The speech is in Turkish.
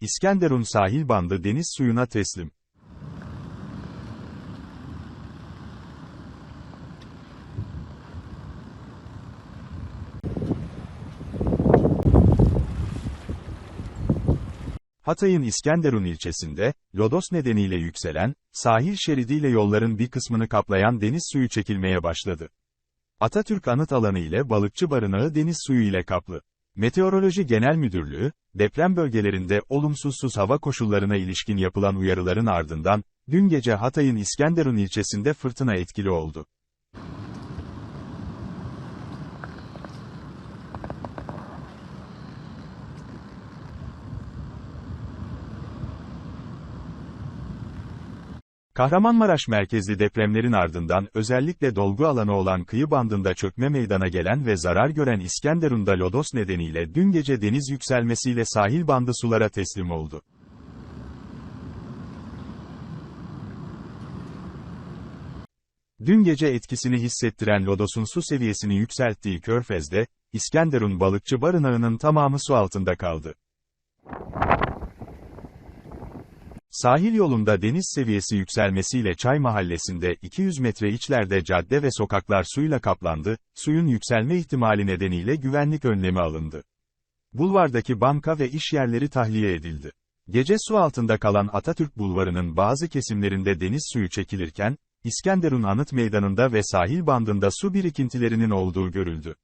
İskenderun sahil bandı deniz suyuna teslim. Hatay'ın İskenderun ilçesinde, lodos nedeniyle yükselen, sahil şeridiyle yolların bir kısmını kaplayan deniz suyu çekilmeye başladı. Atatürk Anıt Alanı ile Balıkçı Barınağı deniz suyu ile kaplı. Meteoroloji Genel Müdürlüğü, deprem bölgelerinde olumsuzsuz hava koşullarına ilişkin yapılan uyarıların ardından, dün gece Hatay'ın İskenderun ilçesinde fırtına etkili oldu. Kahramanmaraş merkezli depremlerin ardından özellikle dolgu alanı olan kıyı bandında çökme meydana gelen ve zarar gören İskenderun'da lodos nedeniyle dün gece deniz yükselmesiyle sahil bandı sulara teslim oldu. Dün gece etkisini hissettiren lodosun su seviyesini yükselttiği Körfez'de, İskenderun balıkçı barınağının tamamı su altında kaldı. Sahil yolunda deniz seviyesi yükselmesiyle Çay Mahallesi'nde 200 metre içlerde cadde ve sokaklar suyla kaplandı, suyun yükselme ihtimali nedeniyle güvenlik önlemi alındı. Bulvardaki banka ve iş yerleri tahliye edildi. Gece su altında kalan Atatürk Bulvarı'nın bazı kesimlerinde deniz suyu çekilirken, İskenderun Anıt Meydanı'nda ve sahil bandında su birikintilerinin olduğu görüldü.